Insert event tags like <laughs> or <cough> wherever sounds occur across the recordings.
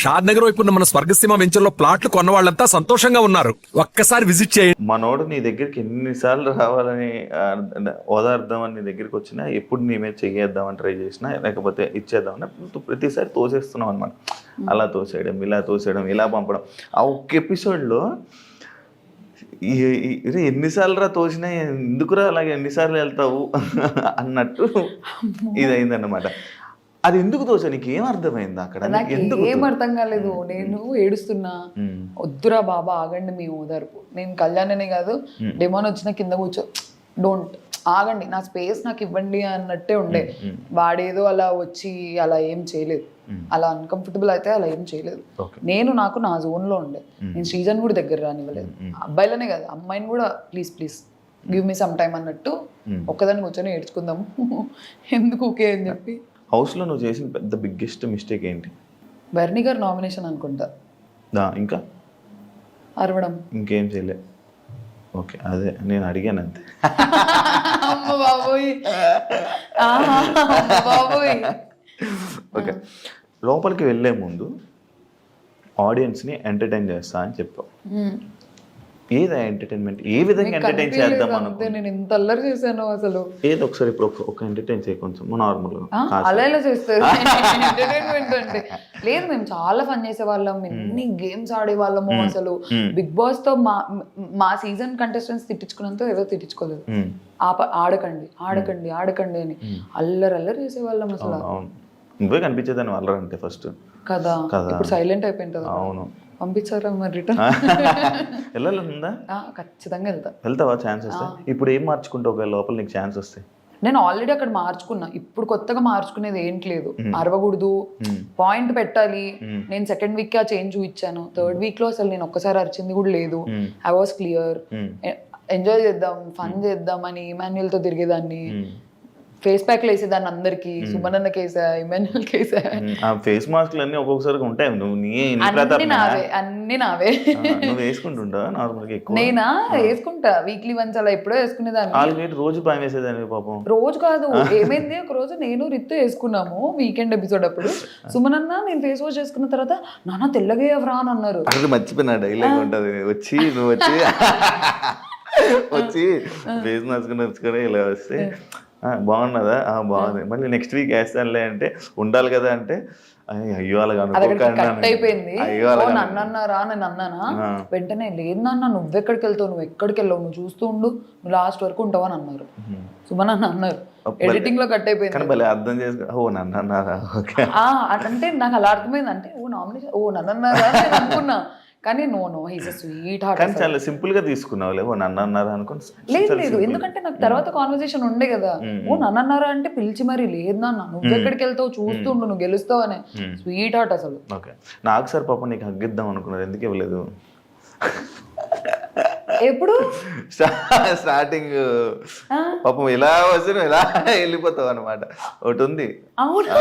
షాద్ నగర్ వైపు ఉన్న మన స్వర్గసీమ వెంచర్లో ప్లాట్లు కొన్న వాళ్ళంతా సంతోషంగా ఉన్నారు. ఒక్కసారి విజిట్ చేయండి. మనోడు నీ దగ్గరికి ఎన్నిసార్లు రావాలని ఓదార్దామని నీ దగ్గరికి వచ్చినా ఎప్పుడు నీ మీద చెయ్యేద్దామని ట్రై చేసినా లేకపోతే ఇచ్చేద్దామని ప్రతిసారి తోసేస్తున్నావు అనమాట అలా తోసేయడం ఇలా తోసేయడం ఇలా పంపడం. ఆ ఒక్క ఎపిసోడ్లో ఎన్నిసార్లు రా తోసినా ఎందుకురా అలాగే ఎన్నిసార్లు వెళ్తావు అన్నట్టు ఇది అయిందన్నమాట అది ఎందుకు తోసా నీకు ఏం అర్థమైంది అక్కడ? నాకు ఎందుకు ఏం అర్థం కాలేదు. నేను ఏడుస్తున్నా. వద్దురా బాబా ఆగండి మీ ఓదార్పు నేను కళ్యాణనే కాదు డెమోన్ వచ్చిన కింద కూర్చో. డోంట్ ఆగండి. నా స్పేస్ నాకు ఇవ్వండి అన్నట్టే ఉండే. వాడేదో అలా వచ్చి అలా ఏం చేయలేదు. అలా అన్కంఫర్టబుల్ అయితే అలా ఏం చేయలేదు. నేను నాకు నా zone లో ఉండే. నేను శ్రీజన్ కూడా దగ్గర రానివ్వలేదు. అబ్బాయిలనే కాదు అమ్మాయిని కూడా please please give me some time అన్నట్టు ఒక్కదాన్ని కూర్చొని ఏడ్చుకుందాము. <laughs> ఎందుకు ఓకే అని చెప్పి. హౌస్లో నువ్వు చేసిన పెద్ద బిగ్గెస్ట్ మిస్టేక్ ఏంటి? బర్నీ గారు నామినేషన్ అనుకుంటా. దా ఇంకా? అరవడం. ఇంకేం చేయలే. ఓకే అదే నేను అడిగాను అంతే. అమ్మ బాబోయ్. ఆహా, అమ్మ బాబోయ్. ఓకే లోపలికి వెళ్ళే ముందు ఆడియన్స్ని ఎంటర్టైన్ చేస్తా అని చెప్పావు. మ్మ్. ఏది ఎంటర్టైన్మెంట్ ఏ విధంగా ఎంటర్టైన్ చేద్దాం అనుకో నేను ఎంత అల్లరి చేశాను అసలు. ఏది ఒకసారి ఇప్పుడు ఒక- ఎంటర్టైన్ చేయ కొంచెం నార్మల్గా ఆ, అలా చేస్తారు ఎంటర్టైన్మెంట్ <laughs> అంటే. లేదు మేము చాలా ఫన్ చేసే వాళ్ళం ఎన్ని గేమ్స్ ఆడే వాళ్ళము అసలు. బిగ్ బాస్తో మా మా సీజన్ కంటెస్టెంట్స్ తిట్టించుకున్నంత ఏదో తిట్టించుకోలేదు. ఆడకండి ఆడకండి ఆడకండి అని. అల్లరి అల్లరి చేసే వాళ్ళం అసలు నువ్వే కనిపించేదాన్ని వాళ్ళంటే ఫస్ట్ కదా కదా. ఇప్పుడు సైలెంట్ అయిపోయింది అవును. పంపించారా మరి రిటర్న్ వెళ్ళాలందా ఖచ్చితంగా వెళ్తా. వెళ్తావా ఛాన్స్ వస్తే? ఇప్పుడు ఏం మార్చుకుంటావు ఒకవేళ లోపల నీకు ఛాన్స్ వస్తే? నేను ఆల్రెడీ అక్కడ మార్చుకున్నా. ఇప్పుడు కొత్తగా మార్చుకునేది ఏంటి లేదు. అరవకూడదు. పాయింట్ పెట్టాలి. నేను సెకండ్ వీక్ ఆ చేంజ్ చూపించాను. థర్డ్ వీక్లో అసలు నేను ఒక్కసారి అరిచింది కూడా లేదు. I was clear. ఎంజాయ్ చేద్దాం ఫన్ చేద్దాం అని ఇమాన్యుయల్తో తిరిగేదాన్ని. ఫేస్ ప్యాక్ వేసేదాన్ని అందరికి. సుమనన్న కేసా ఇమాన్యుయల్ కేసా ఆ ఫేస్ మాస్క్లు అన్నీ ఒక్కొక్కసారి ఉంటాయి. నువ్వు నీ అన్ని? నావే అన్ని నావే. నువ్వు వేసుకుంటుంటా ఎక్కువ? నేనా? వేసుకుంటా. వీక్లీ వన్స్ అలా ఎప్పుడో వేసుకునేదాన్ని. ఆల్రెడీ రోజు భయం వేసేదాన్ని పాపం. రోజు కాదు ఏమైంది? ఒక రోజు నేను రిత్తు వేసుకున్నాము వీకెండ్ ఎపిసోడ్ అప్పుడు. సుమనన్న నేను ఫేస్ వాష్ చేసుకున్న తర్వాత నాన్న తెల్లగా ఎవరా అని అన్నారు. అసలు మర్చిపోయినా డైలాగ్ ఉంటది. వచ్చి నువ్వు వచ్చి వచ్చి ఫేస్ మాస్క్ నచ్చుకొని ఇలా వస్తే "ఆ, బాగున్నదా? ఆ, బాగుంది. మళ్ళీ నెక్స్ట్ వీక్ వేస్తానులే అంటే ఉండాలి కదా అంటే "అయ్య, అలాగ. అయిపోయింది. అన్నారా నేను అన్నానా. వెంటనే లేదు నాన్న నువ్వెక్కడికి వెళ్తావు? నువ్వు ఎక్కడికి వెళ్ళావు? నువ్వు చూస్తూ ఉండు. నువ్వు లాస్ట్ వరకు ఉంటావు అని అన్నారు. సుమన్ అన్న అన్నారు. ఎడిటింగ్లో కట్ అయిపోయింది. అర్థం చేసుకో అంటే నాకు అలా అర్థమైంది. అంటే ఓ నామినేషన్ ఓ నన్ను అనుకున్నా. కానీ no no he's sweet heart కానీ చాలా సింపుల్గా తీసుకున్నావులే ఓ నన్ను అన్నారా అనుకుని లేదు లేదు. ఎందుకంటే నాకు తర్వాత కాన్వర్సేషన్ ఉండే కదా. ఓ నన్ను అన్నారా అంటే పిలిచి మరి లేదు నాన్న. నువ్వు ఎక్కడికి వెళ్తావు? చూస్తుండు నువ్వు గెలుస్తావు అనే స్వీట్ హార్ట్ అసలు. ఓకే నాకు సార్ పాపం నీకు హగ్గిద్దాం అనుకున్నారు. ఎందుకు ఇవ్వలేదు? ఎప్పుడు? <laughs> స్టార్టింగ్ పాపం ఇలా నువ్వు ఇలా వెళ్ళిపోతావు అనమాట ఒకటి ఉంది. అవును? <laughs>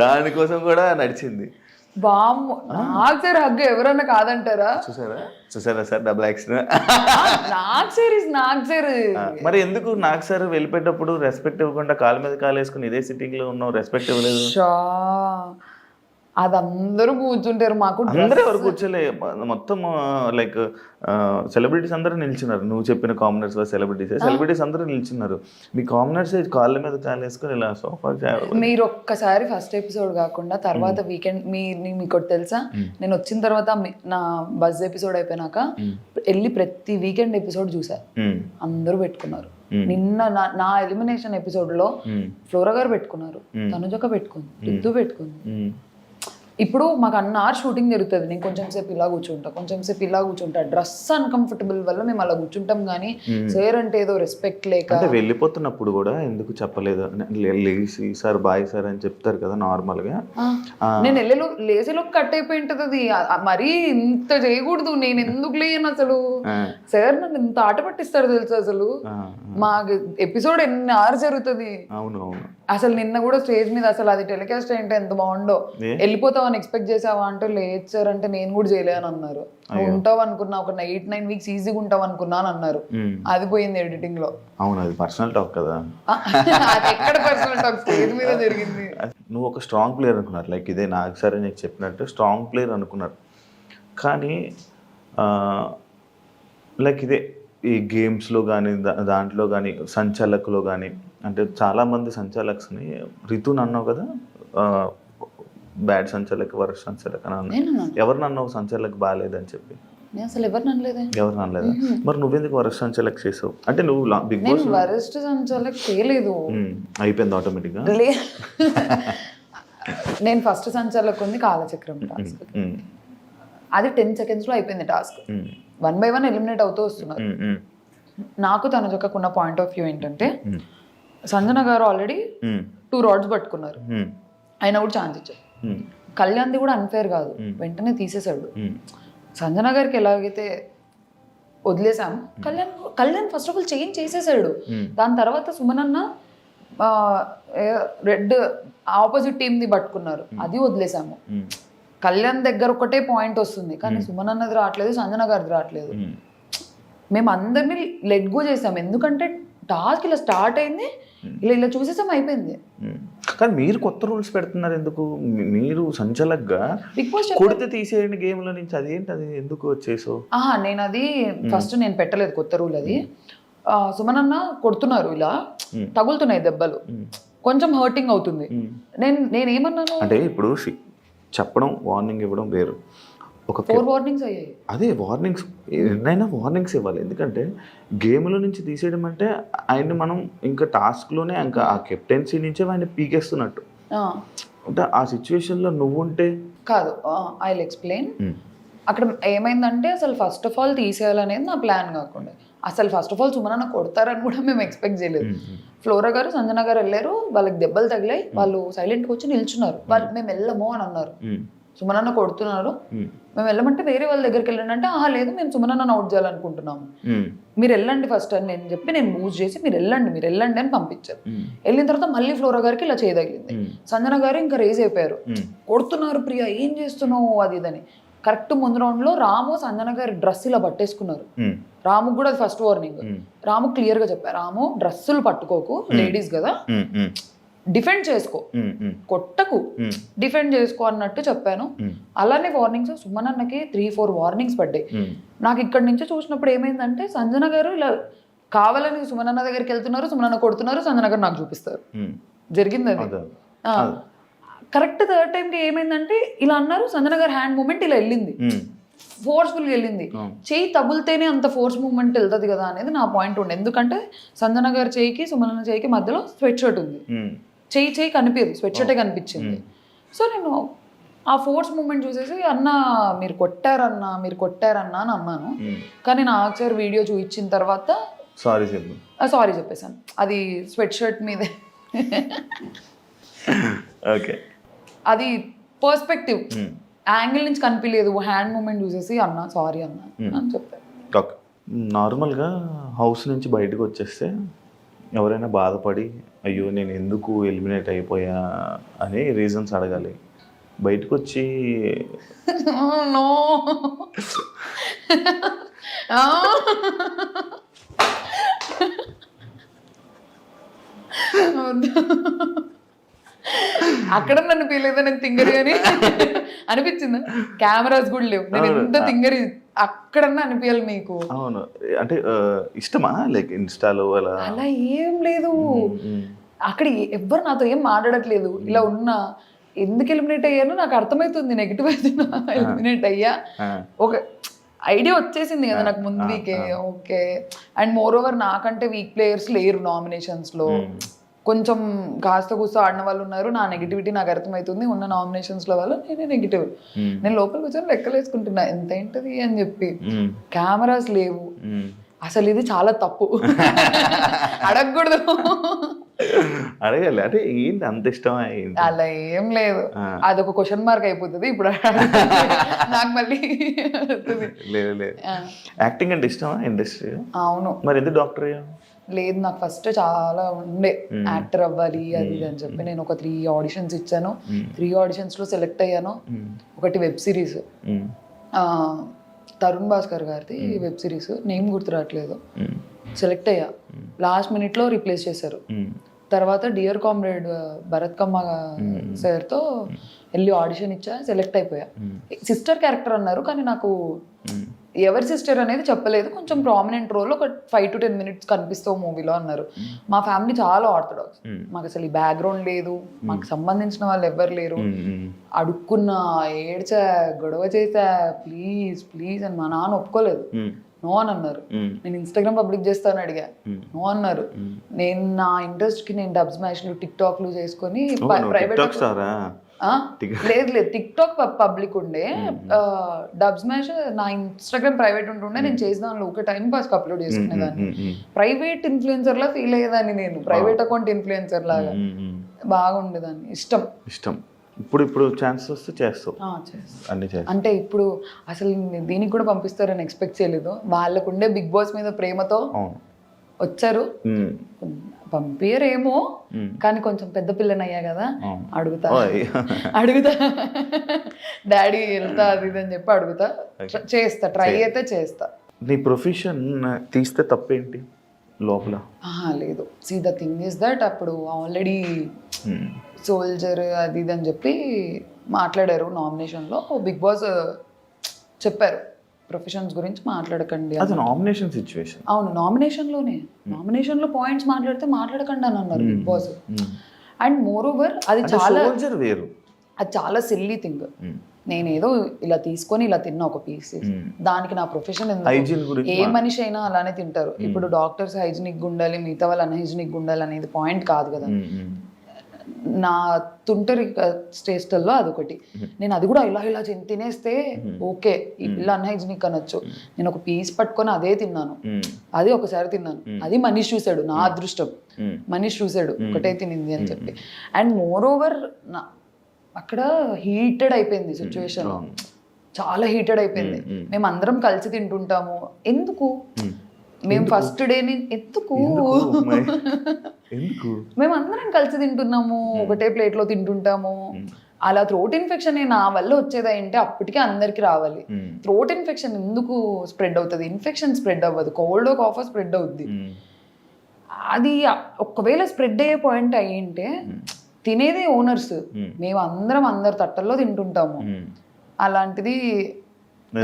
దానికోసం కూడా నడిచింది. బామ్ నాకు సార్ హగ్గు ఎవరన్నా కాదంటారా? చూసారా? చూసారా సార్? డబుల్ యాక్షన్ నాకు సార్ ఇస్ నాకు సార్. మరి ఎందుకు నాకు సార్ వెళ్ళిపోయేటప్పుడు రెస్పెక్ట్ ఇవ్వకుండా కాలు మీద కాలు వేసుకుని ఇదే సిట్టింగ్లో ఉన్నావు? రెస్పెక్ట్ ఇవ్వలేదు. అది అందరూ కూర్చుంటారు మాకు అందరూ ఎవరు కూర్చోలే. మొత్తం లైక్ సెలబ్రిటీస్ అందరూ నిల్చున్నారు. నువ్వు చెప్పిన కామనర్స్ సెలబ్రిటీస్ సెలబ్రిటీస్ అందరూ నిల్చున్నారు. మీ కామనర్స్ కాళ్ళ మీద కాలు వేసుకుని ఇలా సోఫా మీరు ఒక్కసారి ఫస్ట్ ఎపిసోడ్ కాకుండా తర్వాత వీకెండ్ మీ మీకు తెలుసా? నేను వచ్చిన తర్వాత నా బజ్ ఎపిసోడ్ అయిపోయినాక వెళ్ళి ప్రతి వీకెండ్ ఎపిసోడ్ చూసా. అందరూ పెట్టుకున్నారు. నిన్న నా నా ఎలిమినేషన్ ఎపిసోడ్లో ఫ్లోరా గారు పెట్టుకున్నారు. తనుజక పెట్టుకుంది. రిద్దు పెట్టుకుంది. ఇప్పుడు మాకు అన్న ఆర్ షూటింగ్ జరుగుతుంది. నేను కొంచెం సేపు ఇలా కూర్చుంటా కొంచెం సేపు ఇలా కూర్చుంటా. డ్రెస్ అన్కంఫర్టబుల్ వల్ల మేము అలా కూర్చుంటాం కానీ సేర్ అంటే ఏదో రెస్పెక్ట్ లేక అంటే వెళ్ళిపోతున్నప్పుడు కూడా ఎందుకు చెప్పలేదు? లే- లేచి సార్ బాయ్ సార్ అని చెప్తారు కదా నార్మల్గా నేను వెళ్ళేలో లేసేలోపు కట్ అయిపోయి ఉంటుంది అది. మరీ ఇంత చేయకూడదు. నేను ఎందుకు లేను అసలు? సార్ నన్ను ఇంత ఆట పట్టిస్తారు తెలుసు అసలు? మా ఎపిసోడ్ ఎన్ని అవర్స్ జరుగుతుంది? అవును అవును. అసలు నిన్న కూడా స్టేజ్ మీద అసలు అది టెలికాస్ట్ ఏంటో ఎంత బాగుండో. ఏ? వెళ్ళిపోతాం ఉంటావు ఎక్స్పెక్ట్ చేసావా అంటే లేదు సార్ అంటే నేను కూడా చేయలే అని అన్నారు ఉంటావు అనుకున్నా ఒక ఎయిట్ నైన్ వీక్స్ ఈజీగా ఉంటావు అనుకున్నా అని అన్నారు. అది పోయింది ఎడిటింగ్లో. అవును అది పర్సనల్ టాక్ కదా. అది ఎక్కడ పర్సనల్ టాక్? స్టేజ్ మీద జరిగింది. నువ్వు ఒక స్ట్రాంగ్ ప్లేయర్ అనుకున్నారు. లైక్ ఇదే నాకు సరే నీకు చెప్పినట్టు స్ట్రాంగ్ ప్లేయర్ అనుకున్నారు. కానీ లైక్ ఇదే ఈ గేమ్స్లో కానీ దాంట్లో కానీ సంచాలకులో కానీ అంటే చాలామంది సంచాలక్స్ని రితుని అన్నావు కదా? బ్యాడ్ సంచాలక్ వరస్ సంచాలక్ అని అన్నావు. నేను అన్నాను. ఎవరిని అన్నావు సంచాలక్ బాగాలేదని చెప్పి? నేను అసలు ఎవరిని అనలేదే. ఎవరిని అనలేదా? మరి నువ్వెందుకు వరస్ సంచాలక్ చేసావు? అంటే నువ్వు బిగ్ బాస్ నేను వరస్ట్ సంచాలక్ చేయలేదు. అయిపోయింది ఆటోమేటిక్గా? నేను ఫస్ట్ సంచాలక్ ఉంది కాలచక్రం టాస్క్. అది టెన్ సెకండ్స్లో అయిపోయింది task. One by one eliminate అవుతూ వస్తున్నారు. నాకు తనజక్కకు ఉన్న పాయింట్ ఆఫ్ వ్యూ ఏంటంటే సంజన గారు ఆల్రెడీ టూ రాడ్స్ పట్టుకున్నారు. ఆయన కూడా ఛాన్స్ ఇచ్చారు. కళ్యాణ్ది కూడా అన్ఫేర్ కాదు. వెంటనే తీసేశాడు. సంజన గారికి ఎలాగైతే వదిలేసాం Kalyan Kalyan first of all change చేసేసాడు దాని తర్వాత సుమన్ అన్న రెడ్ ఆపోజిట్ టీంది పట్టుకున్నారు. అది వదిలేసాము కళ్యాణ్ దగ్గర ఒకటే పాయింట్ వస్తుంది. కానీ సుమన్ అన్నది రావట్లేదు సంజన గారిది రావట్లేదు. మేము అందరినీ లెట్ గో చేసాం. ఎందుకంటే టాస్క్ ఇలా స్టార్ట్ అయింది ఇలా ఇలా చూసేసాం అయిపోయింది. కానీ మీరు కొత్త రూల్స్ పెడుతున్నారు ఎందుకు? మీరు సంచలక్గా కొడితే తీసేయండి గేమ్ల నుంచి. అదేంటి అది ఎందుకు వచ్చేసో? ఆహా నేను అది ఫస్ట్ నేను పెట్టలేదు కొత్త రూల్ అది. సుమన్ అన్న కొడుతున్నారు ఇలా. తగులుతున్నాయి దెబ్బలు. కొంచెం హర్టింగ్ అవుతుంది. నేను నేను ఏమన్నాను అంటే ఇప్పుడు చెప్పడం వార్నింగ్ ఇవ్వడం వేరు. ఒక వార్నింగ్స్ అయ్యాయి. అదే వార్నింగ్స్ ఎన్నైనా వార్నింగ్స్ ఇవ్వాలి. ఎందుకంటే గేమ్ల నుంచి తీసేయడం అంటే ఆయన్ని మనం ఇంకా టాస్క్లోనే ఇంకా ఆ కెప్టెన్సీ నుంచే ఆయన పీకేస్తున్నట్టు. అంటే ఆ సిచ్యువేషన్లో నువ్వుంటే? కాదు ఐ ఎక్స్ప్లెయిన్ అక్కడ ఏమైందంటే అసలు ఫస్ట్ ఆఫ్ ఆల్ తీసేయాలనేది నా ప్లాన్ కాకుండా. అసలు ఫస్ట్ ఆఫ్ ఆల్ సుమనన్న కొడతారని కూడా మేము ఎక్స్పెక్ట్ చేయలేదు. ఫ్లోరా గారు సంజన గారు వెళ్ళారు వాళ్ళకి దెబ్బలు తగిలాయి వాళ్ళు సైలెంట్గా వచ్చి నిల్చున్నారు. వాళ్ళు మేము వెళ్ళము అని అన్నారు. సుమనన్న కొడుతున్నారు. మేము. వెళ్ళమంటే వేరే వాళ్ళ దగ్గరికి వెళ్ళండి అంటే ఆహా లేదు మేము సుమనన్న అవుట్ చేయాలనుకుంటున్నాము. మీరు వెళ్ళండి ఫస్ట్ అని నేను చెప్పి నేను మూవ్ చేసి మీరు వెళ్ళండి మీరు వెళ్ళండి అని పంపించారు. వెళ్ళిన తర్వాత మళ్ళీ ఫ్లోరా గారికి ఇలా చేయదగిలింది. సంజన గారు ఇంకా రేజ్ అయిపోయారు. కొడుతున్నారు ప్రియా ఏం చేస్తున్నావు? అది ఇదని. కరెక్ట్ ముందు రౌండ్లో రాము సంజన గారి డ్రెస్ ఇలా పట్టేసుకున్నారు రాము కూడా ఫస్ట్ వార్నింగ్ రాము క్లియర్గా చెప్పారు రాము డ్రెస్సులు పట్టుకోకు లేడీస్ కదా డిఫెండ్ చేసుకో కొట్టకు డిఫెండ్ చేసుకో అన్నట్టు చెప్పాను. అలానే వార్నింగ్స్ సుమన్ అన్నకి త్రీ ఫోర్ వార్నింగ్స్ పడ్డాయి. నాకు ఇక్కడ నుంచి చూసినప్పుడు ఏమైందంటే సంజన గారు ఇలా కావాలని సుమన్ అన్న దగ్గరికి వెళ్తున్నారు సుమన్ అన్న కొడుతున్నారు సంజన గారు నాకు చూపిస్తారు. జరిగింది అదే. కరెక్ట్ థర్డ్ టైంకి ఏమైందంటే ఇలా అన్నారు సంజన గారి హ్యాండ్ మూమెంట్ ఇలా వెళ్ళింది. ఫోర్స్ఫుల్ వెళ్ళింది. చేయి తగులితేనే అంత ఫోర్స్ మూమెంట్ వెళ్తుంది కదా అనేది నా పాయింట్ ఉండే. ఎందుకంటే సంజన గారి చేయికి సుమన చేయికి మధ్యలో స్వెట్ షర్ట్ ఉంది. చేయి చేయి కనిపించదు స్వెట్ షర్టే కనిపించింది. సో నేను ఆ ఫోర్స్ మూమెంట్ చూసేసి అన్న మీరు కొట్టారన్నా మీరు కొట్టారన్నా అని అన్నాను. కానీ నా ఒకసారి వీడియో చూపించిన తర్వాత సారీ చెప్పు. సారీ చెప్పేశాను. అది స్వెట్ షర్ట్ మీదే. <laughs> ఓకే అది పర్స్పెక్టివ్ యాంగిల్ నుంచి కనిపించలేదు హ్యాండ్ మూమెంట్ చూసేసి అన్న సారీ అన్న అని చెప్పాను ఓకే నార్మల్గా హౌస్ నుంచి బయటకు వచ్చేస్తే ఎవరైనా బాధపడి అయ్యో నేను ఎందుకు ఎలిమినేట్ అయిపోయా? అని రీజన్స్ అడగాలి. బయటకు వచ్చి <laughs> నో <laughs> <laughs> అక్కడ నన్ను పీలేదు నేను తింగరి అని అనిపించింది? కెమెరాస్ కూడా లేవు. నేను ఎంత తింగరి అక్కడన్నా అనిపించాలి మీకు అవును. అంటే ఇష్టమా? లైక్ ఇన్స్టాలో అలా? అలా ఏం లేదు. అక్కడ ఎవ్వరు నాతో ఏం మాట్లాడట్లేదు. ఇలా ఉన్నా. ఎందుకు ఎలిమినేట్ అయ్యానో నాకు అర్థమవుతుంది. నెగిటివ్ అవుతున్నా ఎలిమినేట్ అయ్యా. ఒక ఐడియా వచ్చేసింది కదా నాకు ముందు వీకే ఓకే. అండ్ మోర్ ఓవర్ నాకంటే వీక్ ప్లేయర్స్ లేరు నామినేషన్స్లో కొంచెం కాస్త కూస్త ఆడిన వాళ్ళు ఉన్నారు నా నెగిటివిటీ నాకు అర్థమవుతుంది ఉన్న నామినేషన్స్లో వాళ్ళు నేనే నెగిటివ్. నేను లోపల కూర్చొని లెక్కలు వేసుకుంటున్నా ఎంత ఏంటది అని చెప్పి. కెమెరాస్ లేవు. అసలు ఇది చాలా తప్పు. <laughs> అడగకూడదు. అడగాలి. అంటే ఏంటి అంత ఇష్టమా ఏంటి? అలా ఏం లేదు. అదొక క్వశ్చన్ మార్క్ అయిపోతుంది. ఇప్పుడు నాకు మళ్ళీ. లేదు లేదు. యాక్టింగ్ అంటే ఇష్టమా ఇండస్ట్రీ అవును. మరి ఎందుకు డాక్టర్ లేదు నాకు ఫస్ట్ చాలా ఉండే యాక్టర్ అవ్వాలి అది ఇది అని చెప్పి నేను ఒక త్రీ ఆడిషన్స్ ఇచ్చాను. త్రీ ఆడిషన్స్లో సెలెక్ట్ అయ్యాను. ఒకటి వెబ్ సిరీస్ తరుణ్ భాస్కర్ గారిది వెబ్ సిరీస్ నేమ్ గుర్తు రావట్లేదు. సెలెక్ట్ అయ్యా. లాస్ట్ మినిట్లో రీప్లేస్ చేశారు. తర్వాత డియర్ కామ్రేడ్ భరత్ కమ్మ సార్తో వెళ్ళి ఆడిషన్ ఇచ్చా సెలెక్ట్ అయిపోయా. సిస్టర్ క్యారెక్టర్ అన్నారు కానీ నాకు ఎవరి సిస్టర్ అనేది చెప్పలేదు. కొంచెం ప్రామినెంట్ రోల్ ఒక ఫైవ్ టు టెన్ మినిట్స్ కనిపిస్తావు మూవీలో అన్నారు. మా ఫ్యామిలీ చాలా ఆర్థడాక్స్ మాకు అసలు ఈ బ్యాక్గ్రౌండ్ లేదు. మాకు సంబంధించిన వాళ్ళు ఎవ్వరు లేరు. అడుక్కున్నా ఏడ్చా గొడవ చేసా ప్లీజ్ ప్లీజ్ అని మా నాన్న ఒప్పుకోలేదు. నో అని అన్నారు. నేను ఇన్స్టాగ్రామ్ పబ్లిక్ చేస్తాను అడిగా. నో అన్నారు. నేను నా ఇంట్రెస్ట్కి నేను డబ్ స్మాష్లు టిక్ టాక్లు చేసుకొని ప్రైవేట్ లేదు లేదు. టిక్ టాక్ పబ్లిక్ ఉండే. డబ్ స్మాష్ నా ఇన్స్టాగ్రామ్ ప్రైవేట్ ఉంటుండే. నేను చేసిన దానిలో ఒక టైం పాస్ అప్లోడ్ చేసుకునేదాన్ని ప్రైవేట్ ఇన్ఫ్లుయెన్సర్ లా ఫీల్ అయ్యేదాన్ని నేను. ప్రైవేట్ అకౌంట్ ఇన్ఫ్లుయెన్సర్ లాగా. బాగుండేదాన్ని. ఇష్టం. ఇష్టం. ఇప్పుడు ఇప్పుడు ఛాన్స్ వస్తే చేస్తావు. అన్ని అంటే ఇప్పుడు అసలు దీనికి కూడా పంపిస్తారని ఎక్స్పెక్ట్ చేయలేదు. వాళ్ళకుండే బిగ్ బాస్ మీద ప్రేమతో వచ్చారు. ఉమ్. కానీ కొంచెం పెద్ద పిల్లని అయ్యా కదా. అడుగుతా. <laughs> అడుగుతా. డాడీ వెళ్తా అది ఇది అని చెప్పి అడుగుతా. చేస్తా ట్రై అయితే చేస్తా. నీ ప్రొఫెషన్ తీస్తే తప్పేంటి లోపల? లేదు. See the thing is that అప్పుడు ఆల్రెడీ సోల్జర్ అది ఇది అని చెప్పి మాట్లాడారు నామినేషన్లో బిగ్ బాస్ చెప్పారు. ప్రొఫెషన్స్ గురించి మాట్లాడకండి. అది నామినేషన్ సిచ్యువేషన్ అవును నామినేషన్లోనే నామినేషన్లో పాయింట్స్ మాట్లాడితే మాట్లాడకండి అని అన్నారు Bigg Boss and more over అది చాలా సోల్జర్ వేరు. అది చాలా సిల్లీ థింగ్ ఉమ్, నేను ఏదో ఇలా తీసుకొని ఇలా తిన్నా ఒక పీస్ దానికి నా ప్రొఫెషన్ ఏ మనిషి అయినా అలానే తింటారు. ఇప్పుడు డాక్టర్స్ హైజీనిక్ ఉండాలి మిగతా వాళ్ళు అన్హైజీనిక్ ఉండాలి అనేది పాయింట్ కాదు కదా. నా తుంటరి స్టేస్టల్లో అదొకటి. నేను అది కూడా ఇలా ఇలా తిన్- తినేస్తే ఓకే. పిల్ల అన్హైజీనిక్ అనొచ్చు. నేను ఒక పీస్ పట్టుకొని అదే తిన్నాను. అది ఒకసారి తిన్నాను. అది మనీష్ చూశాడు నా అదృష్టం. మనీష్ చూశాడు ఒకటే తినింది అని చెప్పి. అండ్ మోర్ ఓవర్ నా అక్కడ హీటెడ్ అయిపోయింది సిచ్యువేషన్. చాలా హీటెడ్ అయిపోయింది. మేము. అందరం కలిసి తింటుంటాము. ఎందుకు? మేము ఫస్ట్ డే ఎందుకు? మరి ఎందుకు? <laughs> మేము అందరం కలిసి తింటున్నాము ఒకటే ప్లేట్లో తింటుంటాము. అలా థ్రోట్ ఇన్ఫెక్షన్ నా వల్ల వచ్చేది ఏంటి అప్పటికే అందరికి రావాలి. థ్రోట్ ఇన్ఫెక్షన్ ఎందుకు స్ప్రెడ్ అవుతుంది? ఇన్ఫెక్షన్ స్ప్రెడ్ అవ్వదు. కోల్డ్ కాఫ్ స్ప్రెడ్ అవుద్ది. అది ఒకవేళ స్ప్రెడ్ అయ్యే పాయింట్ అయ్యింటే తినేది ఓనర్స్ మేము. అందరం అందరు తట్టల్లో తింటుంటాము. అలాంటిది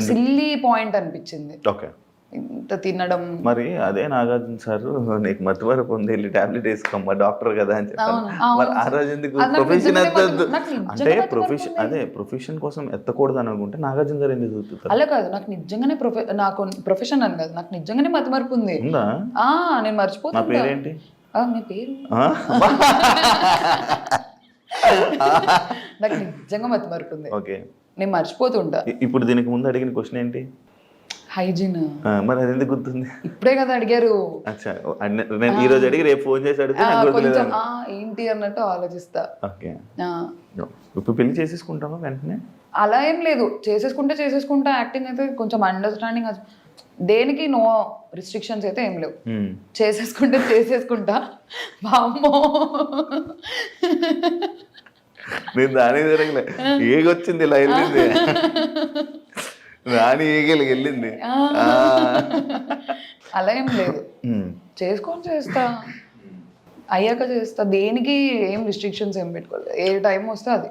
సిల్లీ పాయింట్ అనిపించింది. ఓకే. ఇంత తినడం. మరి అదే నాగార్జున సార్ నీకు మతివరపు ఉంది వెళ్ళి టాబ్లెట్ వేసుకోమ్మా డాక్టర్ కదా అని చెప్పాను. మరి ఆ రోజు ఎందుకు ప్రొఫెషన్ అంటే ప్రొఫెషన్ అదే ప్రొఫెషన్ కోసం ఎత్తకూడదు అని అనుకుంటే నాగార్జున గారు ఎందుకు చూపుతారు అలా కాదు నాకు నిజంగానే ప్రొఫె నాకు ప్రొఫెషన్ అని కాదు నాకు నిజంగానే మతిమరుపు ఉంది. ఉందా? ఆ నేను మర్చిపోతున్నా పేరేంటి? మీ పేరు? నాకు నిజంగా మతిమరుపు ఉంది. ఓకే. నేను మర్చిపోతుంటా. ఇప్పుడు దీనికి ముందు అడిగిన క్వశ్చన్ ఏంటి? హైజీన్. మరి అది ఎందుకు గుర్తుంది? ఇప్పుడే కదా అడిగారు. అచ్చా నేను ఈ రోజు అడిగి రేపు ఫోన్ చేసి అడిగితే కొంచెం ఏంటి అన్నట్టు ఆలోచిస్తా. ఓకే. ఆ, ఇప్పుడు పెళ్ళి చేసేసుకుంటామా వెంటనే? అలా ఏం లేదు. చేసేసుకుంటే చేసేసుకుంటా యాక్టింగ్ అయితే కొంచెం అండర్స్టాండింగ్ దేనికి నో రిస్ట్రిక్షన్స్ అయితే ఏం లేవు. చేసేసుకుంటే చేసేసుకుంటా. వామ్మో. నేను దాని జరగలే. ఏగొచ్చింది ఇలా వెళ్ళింది? <laughs> రాని ఏగలి వెళ్ళింది. అలా ఏం లేదు. చేసుకొని చేస్తా. అయ్యాక చేస్తా. దేనికి ఏం రిస్ట్రిక్షన్స్ ఏం పెట్టుకోలేదు. ఏ టైం వస్తే అది.